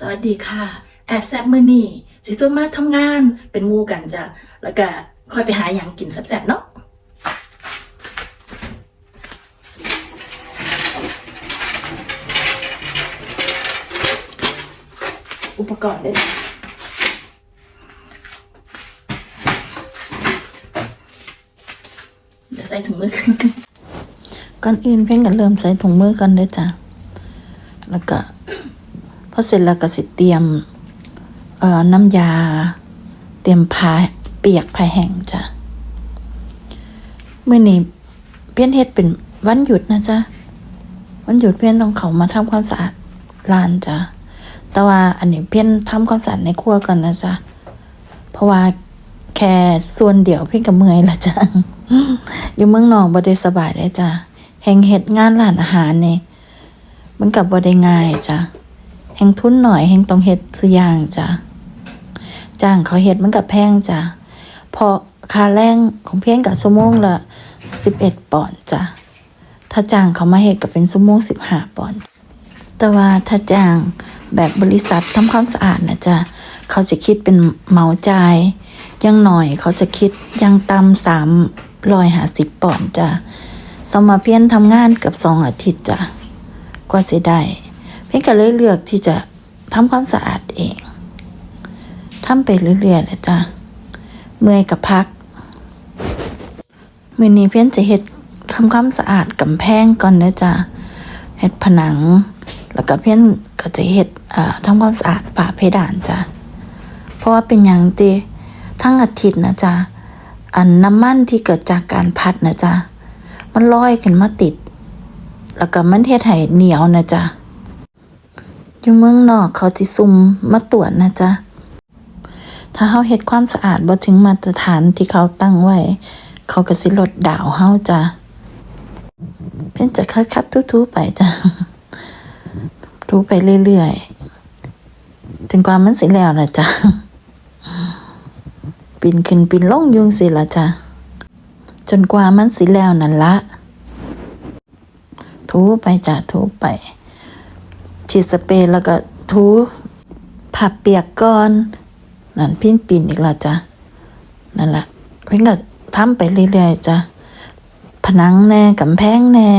สวัสดีค่ะ แอบแซบมือนี่สิส่วนมาทำงานเป็นมูกันจ้ะแล้วก็ค่อยไปหาอย่างกินแซบๆเนาะอุปกรณ์เลยเดี๋ยวใส่ถุงมือกันก่อนอื่นเพ่งกันเริ่มใส่ถุงมือกันเด้อจ้ะแล้วก็ พอเสร็จแล้วก็สิเตรียมเอ่อน้ำยา เตรียมผ้าเปียกผ้าแห้งจ้ะเมื่อนี้เพี้ยนเฮ็ดเป็นวันหยุดนะจ๊ะวันหยุดเพี้ยนต้องเขามาทำความสะอาดร้านจ้ะแต่ว่าอันนี้เพี้ยนทำความสะอาดในครัวก่อนนะจ๊ะเพราะว่าแค่ส่วนเดียวเพี้ยนกับเมื่อยละจ้ะอยู่เมืองนอกบ่ได้สบายเลยจ้ะแห่งเฮ็ดงานร้านอาหารนี่มันกับบ่ได้ง่ายจ้ะ แห่งทุนหน่อยแห่งต้องเฮ็ดทุอย่างจ้ะจ้างเขาเฮ็ดมันกับแพงจ้ะพอค่าแรงของเพี้ยงกับชั่วโมงละ11ปอนด์จ้ะถ้าจ้างเขามาเฮ็ดก็เป็นชั่วโมง15ปอนด์แต่ว่าถ้าจ้างแบบบริษัททำความสะอาดนะจ๊ะเขาจะคิดเป็นเหมาจ่ายยังหน่อยเขาจะคิดยังตำสามร้อยหาสิบปอนด์จ้ะสมมาเพียนทำงานกับสองอาทิตย์จ้ะกว่าจะได้เพีย นก็เลยเลือกที่จะทำความสะอาดเองทำไปเรื่อยๆเลยจ้ะเมื่อยกับพักมือนี้เพี้ยนจะเฮ็ดทำความสะอาดกำแพงก่อนนะจ้ะเฮ็ดผนัง แล้วก็เพี้ยนก็จะเฮ็ดอ่าทำความสะอาดฝาเพดานจ้ะเพราะว่าเป็นอย่างตีทั้งอาทิตย์นะจ๊ะอันน้ำมันที่เกิดจากการพัดนะจ๊ะมันลอยขึ้นมาติด แล้วก็มันเฮ็ดให้เหนียวนะจ๊ะ อยู่เมืองนอกเขาสิซุ่มมาตรวจนะจ๊ะ ถ้าเฮาเฮ็ดความสะอาดบ่ถึงมาตรฐานที่เขาตั้งไว้ เขาก็สิลดดาวเฮาจ้ะเพิ่นจะคัดๆทูๆไปจ้ะทูไปเรื่อยๆถึงกว่ามันสิแล้วนะจ๊ะปีนขึ้นปีนลงยุงสิละจ้ะจนกว่ามันสิแล้วนั่นละทูไปจ้ะทูไป ฉีดสเปรย์แล้วก็ทูผับเปียกก่อน นั่นพิ้นปีนอีกและจ้ะนั่นละเพิ่งก็ทำไปเรื่อยๆจ้ะผนังแน่กำแพงแน่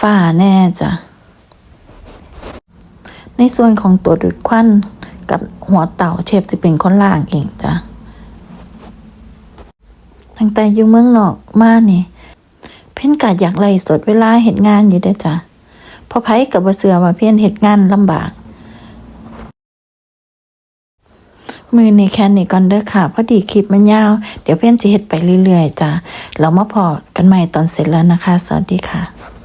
ฝ้าแน่จ้ะในส่วนของตัวดูดควันกับหัวเต่าเชฟจะเป็นคนล่างเองจ้ะตั้งแต่อยู่เมืองนอกมานี่เพ่นกาดอยากไล่สดเวลาเหตุงานอยู่ด้จ้ะ เพอไผกับบ่เสือว่าเพียนเหตุงานลำบากมือนี่แค่นี้ก่อนเด้อค่ะ พอดีคลิปมันยาว เดี๋ยวเพ่นจะเฮ็ดไปเรื่อยๆจ้ะเรามาพอกันใหม่ตอนเสร็จแล้วนะคะ สวัสดีค่ะ